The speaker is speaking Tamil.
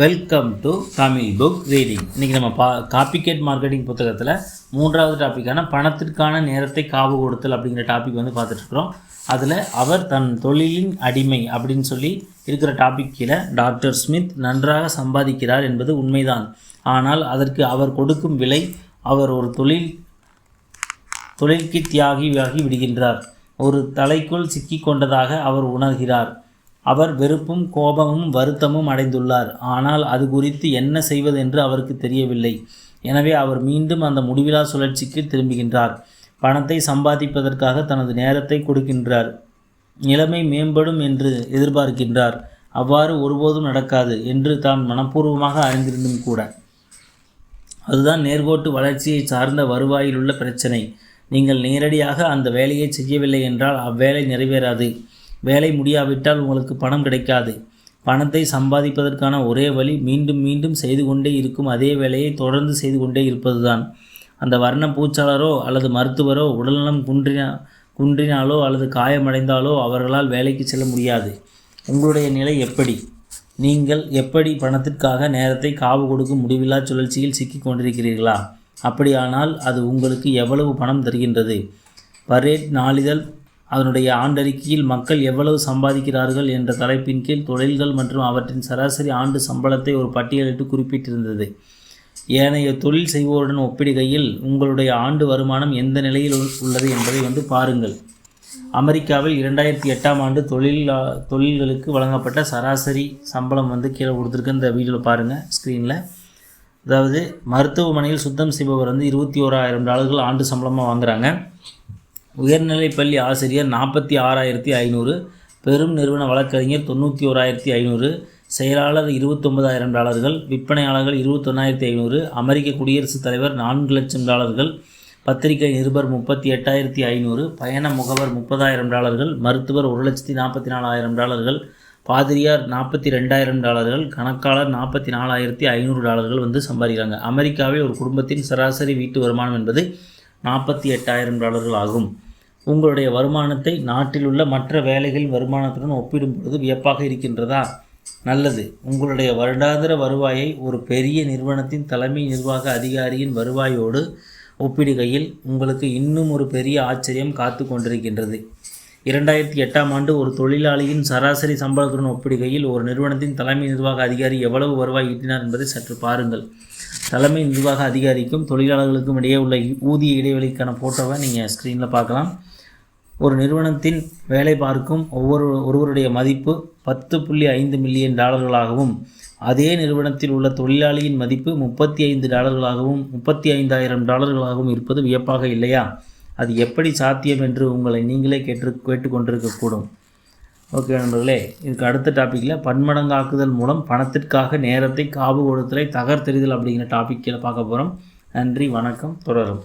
Welcome to Tamil book reading இன்றைக்கி நம்ம பா காப்பிகேட் மார்க்கெட்டிங் புத்தகத்தில் மூன்றாவது டாப்பிக்கான பணத்திற்கான நேரத்தை காவு கொடுத்தல் அப்படிங்கிற டாபிக் வந்து பார்த்துட்ருக்குறோம் அதில் அவர் தன் தொழிலின் அடிமை அப்படின்னு சொல்லி இருக்கிற டாபிக் கீழே டாக்டர் ஸ்மித் நன்றாக சம்பாதிக்கிறார் என்பது உண்மைதான். ஆனால் அதற்கு அவர் கொடுக்கும் விலை அவர் ஒரு தொழில் தொழில்க்கு தியாகியாகி விடுகின்றார். ஒரு தலைக்குள் சிக்கிக் கொண்டதாக அவர் உணர்கிறார். அவர் வெறுப்பும் கோபமும் வருத்தமும் அடைந்துள்ளார். ஆனால் அது குறித்து என்ன செய்வதென்று அவருக்கு தெரியவில்லை. எனவே அவர் மீண்டும் அந்த முடிவிலா சுழற்சிக்கு திரும்புகின்றார். பணத்தை சம்பாதிப்பதற்காக தனது நேரத்தை கொடுக்கின்றார். நிலைமை மேம்படும் என்று எதிர்பார்க்கின்றார். அவ்வாறு ஒருபோதும் நடக்காது என்று தான் மனப்பூர்வமாக அறிந்திருந்தும் கூட. அதுதான் நேர்கோட்டு வளர்ச்சியை சார்ந்த வருவாயிலுள்ள பிரச்சனை. நீங்கள் நேரடியாக அந்த வேலையை செய்யவில்லை என்றால் அவ்வேலை நிறைவேறாது. வேலை முடியாவிட்டால் உங்களுக்கு பணம் கிடைக்காது. பணத்தை சம்பாதிப்பதற்கான ஒரே வழி மீண்டும் மீண்டும் செய்து கொண்டே இருக்கும் அதே வேலையை தொடர்ந்து செய்து கொண்டே இருப்பதுதான். அந்த வர்ண பூச்சாளரோ அல்லது மருத்துவரோ உடல்நலம் குன்றினா குன்றினாலோ அல்லது காயமடைந்தாலோ அவர்களால் வேலைக்கு செல்ல முடியாது. உங்களுடைய நிலை எப்படி? நீங்கள் எப்படி பணத்திற்காக நேரத்தை காவு கொடுக்கும் முடிவில்லா சுழற்சியில் சிக்கிக் கொண்டிருக்கிறீர்களா? அப்படியானால் அது உங்களுக்கு எவ்வளவு பணம் தருகின்றது? பரேட் நாளிதழ் அதனுடைய ஆண்டறிக்கையில் மக்கள் எவ்வளவு சம்பாதிக்கிறார்கள் என்ற தலைப்பின் கீழ் தொழில்கள் மற்றும் அவற்றின் சராசரி ஆண்டு சம்பளத்தை ஒரு பட்டியலிட்டு குறிப்பிட்டிருந்தது. ஏனைய தொழில் செய்வோருடன் ஒப்பிடுகையில் உங்களுடைய ஆண்டு வருமானம் எந்த நிலையில் உள்ளது என்பதை வந்து பாருங்கள். அமெரிக்காவில் இரண்டாயிரத்தி எட்டாம் ஆண்டு தொழில் தொழில்களுக்கு வழங்கப்பட்ட சராசரி சம்பளம் வந்து கீழே கொடுத்துருக்கு. இந்த வீடியோவில் பாருங்கள் ஸ்க்ரீனில் அதாவது மருத்துவமனையில் சுத்தம் செய்பவர் வந்து இருபத்தி ஓராயிரம் டாலர்கள் ஆண்டு சம்பளமாக வாங்குகிறாங்க உயர்நிலைப் பள்ளி ஆசிரியர் நாற்பத்தி ஆறாயிரத்தி ஐநூறு பெரும் நிறுவன வழக்கறிஞர் தொண்ணூற்றி ஓராயிரத்தி ஐநூறு செயலாளர் இருபத்தொன்பதாயிரம் டாலர்கள் விற்பனையாளர்கள் இருபத்தொன்னாயிரத்தி ஐநூறு அமெரிக்க குடியரசுத் தலைவர் நான்கு லட்சம் டாலர்கள் பத்திரிகை நிருபர் முப்பத்தி எட்டாயிரத்தி ஐநூறு பயண முகவர் முப்பதாயிரம் டாலர்கள் மருத்துவர் ஒரு லட்சத்தி நாற்பத்தி நாலாயிரம் டாலர்கள் பாதிரியார் நாற்பத்தி ரெண்டாயிரம் டாலர்கள் கணக்காளர் நாற்பத்தி நாலாயிரத்தி ஐநூறு டாலர்கள் வந்து சம்பாதிக்கிறாங்க. அமெரிக்காவில் ஒரு குடும்பத்தின் சராசரி வீட்டு வருமானம் என்பது நாற்பத்தி எட்டாயிரம் டாலர்கள் ஆகும். உங்களுடைய வருமானத்தை நாட்டில் உள்ள மற்ற வேலைகளின் வருமானத்துடன் ஒப்பிடும் பொழுது வியப்பாக இருக்கின்றதா? நல்லது. உங்களுடைய வருடாந்திர வருவாயை ஒரு பெரிய நிறுவனத்தின் தலைமை நிர்வாக அதிகாரியின் வருவாயோடு ஒப்பிடுகையில் உங்களுக்கு இன்னும் ஒரு பெரிய ஆச்சரியம் காத்து கொண்டிருக்கின்றது. இரண்டாயிரத்தி எட்டாம் ஆண்டு ஒரு தொழிலாளியின் சராசரி சம்பளத்துடன் ஒப்பிடுகையில் ஒரு நிறுவனத்தின் தலைமை நிர்வாக அதிகாரி எவ்வளவு வருவாய் ஈட்டினார் என்பதை சற்று பாருங்கள். தலைமை நிர்வாக அதிகாரிக்கும் தொழிலாளர்களுக்கும் இடையே உள்ள ஊதிய இடைவெளிக்கான ஃபோட்டோவை நீங்கள் ஸ்க்ரீனில் பார்க்கலாம். ஒரு நிறுவனத்தின் வேலை பார்க்கும் ஒவ்வொரு ஒருவருடைய மதிப்பு பத்து புள்ளி ஐந்து மில்லியன் டாலர்களாகவும் அதே நிறுவனத்தில் உள்ள தொழிலாளியின் மதிப்பு முப்பத்தி ஐந்து டாலர்களாகவும் முப்பத்தி ஐந்தாயிரம் டாலர்களாகவும் இருப்பது வியப்பாக இல்லையா? அது எப்படி சாத்தியம் என்று உங்களை நீங்களே கேட்டு கேட்டுக்கொண்டிருக்கக்கூடும். ஓகே நண்பர்களே இதுக்கு அடுத்த டாப்பிக்கில் பன்மடங்காக்குதல் மூலம் பணத்திற்காக நேரத்தை காவு கொடுத்தலை தகர்த்தெறிதல் அப்படிங்கிற டாப்பிக்கில் பார்க்க போகிறோம் நன்றி வணக்கம் தொடரும்.